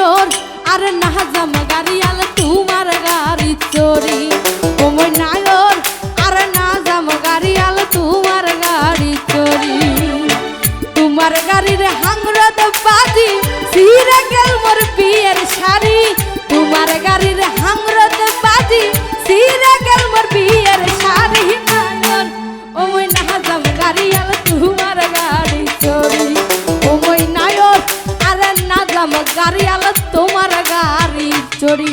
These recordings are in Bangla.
চোর। আর নাহাজাম গাড়িয়াল তোমার গাড়ি চোরি ওমর নায়র। আর নাজাম গাড়িয়াল তোমার গাড়ি চোরি তোমার গাড়ির হাংরদ বাজি সিরে গেল মোর বিয়ের শাড়ি। তোমার গাড়ির হাংরদ বাজি সিরে গাড়ি আলো তোমার গাড়ি চড়ি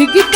Hygge